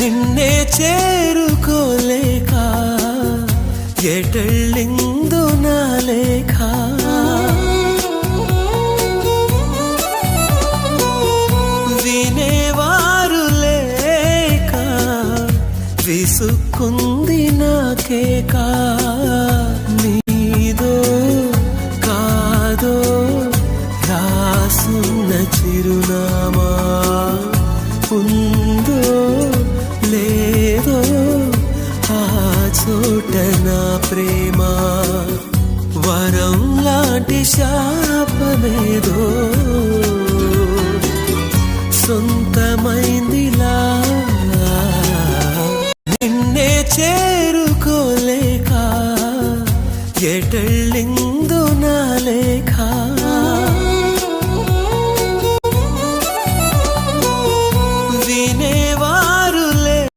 నిన్నే చేరుకోలేక ఎటళ్ళిందు నా లేఖ వినేవారు లేక విసుక్కుంది నాకేక నీదో కాదో రాసున్న చిరునామా ఉందో ప్రేమ వరం లాంటి శాపమేదో. సొంతమైందిలా నిన్నే చేరుకోలేక ఎటళ్ళిందో నా లేక